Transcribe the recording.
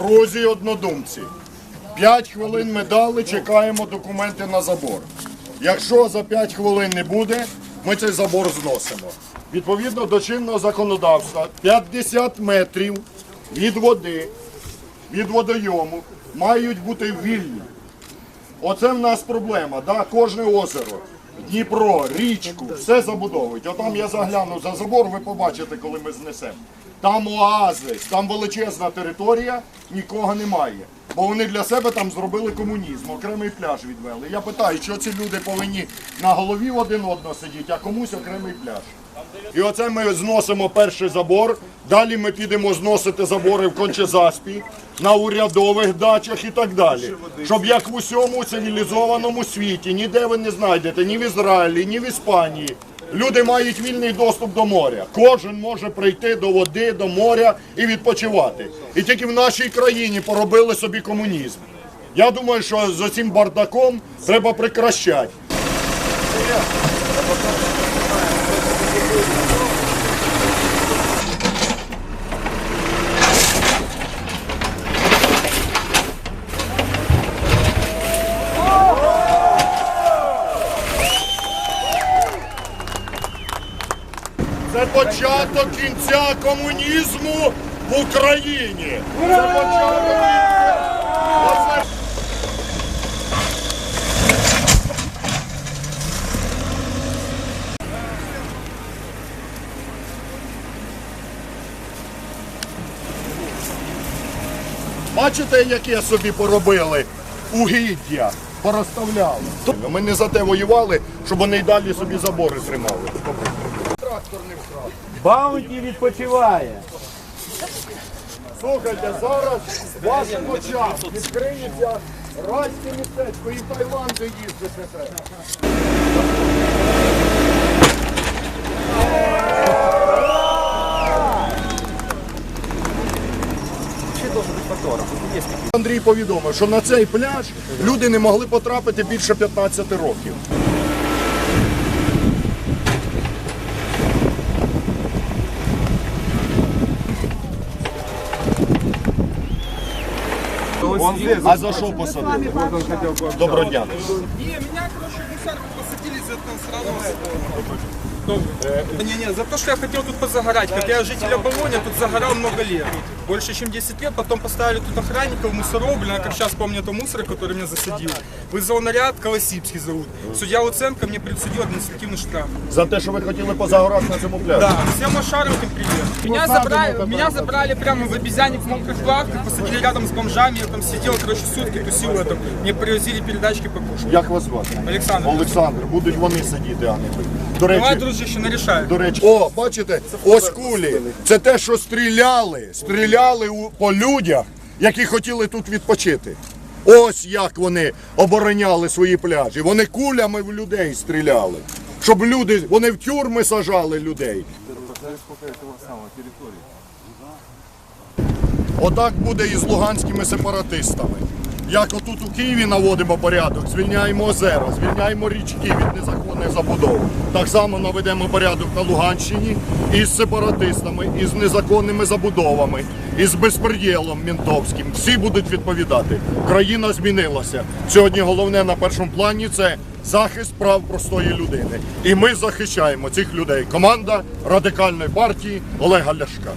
Друзі, однодумці, 5 хвилин ми дали, чекаємо документи на забор. Якщо за 5 хвилин не буде, ми цей забор зносимо. Відповідно до чинного законодавства, 50 метрів від води, від водойому мають бути вільні. Оце в нас проблема. Да? Кожне озеро, Дніпро, річку, все забудовують. Отам я загляну за забор, ви побачите, коли ми знесемо. Там оазис, там величезна територія, нікого немає. Бо вони для себе там зробили комунізм, окремий пляж відвели. Я питаю, що ці люди повинні на голові один одного сидіти, а комусь окремий пляж. І оце ми зносимо перший забор. Далі ми підемо зносити забори в Кончезаспі, на урядових дачах і так далі. Щоб як в усьому цивілізованому світі, ніде ви не знайдете, ні в Ізраїлі, ні в Іспанії. Люди мають вільний доступ до моря. Кожен може прийти до води, до моря і відпочивати. І тільки в нашій країні поробили собі комунізм. Я думаю, що з цим бардаком треба прикращати. Це початок кінця комунізму в Україні. Це початок кінця. Бачите, яке собі поробили угіддя, порозставляли. Ми не за те воювали, щоб вони й далі собі забори тримали. Трактор не вкрав. Баунті відпочиває. Слухайте, зараз в ваших очах відкриється райське містечко і в Таїланд де їздите. Андрій повідомив, що на цей пляж люди не могли потрапити більше 15 років. А за що посадили? Доброго дня. Не, меня, короче, в мусорку посадили за это сразу. Не-не, за то, что я хотел тут позагорать. Как я житель Оболоня, тут загорал много лет. Больше, чем 10 лет. Потом поставили тут охранников, мусоров. Блин, а как сейчас помню, это мусор, который меня засадил. Вызвал наряд, Колосипский зовут. Судья Луценко мне присудил административный штраф. За те, що ви хотіли позагорати на цьому пляжі. Да, всем Машаровым привет. Меня забрали, меня забрали прямо в обезьянник в мокрых плавках, посадили рядом с бомжами, я там сидел, короче, сутки тусил это. Мне привозили передачки покушать. Як вас звати? Олександр. Олександр. Будуть вони сидіти, а не ви. До Давай, речі, дружище, нарішай. до речі. О, бачите, ось кулі. Це те, що стріляли. Стріляли у- по людях, які хотіли тут відпочити. Ось як вони обороняли свої пляжі. Вони кулями в людей стріляли. Щоб люди, вони в тюрми сажали людей. Отак буде і з луганськими сепаратистами. Як отут у Києві наводимо порядок, звільняємо озера, звільняємо річки від незаконних забудов. Так само наведемо порядок на Луганщині із сепаратистами, із незаконними забудовами, із безпреділом ментовським. Всі будуть відповідати. Країна змінилася. Сьогодні головне на першому плані це захист прав простої людини. І ми захищаємо цих людей. Команда радикальної партії Олега Ляшка.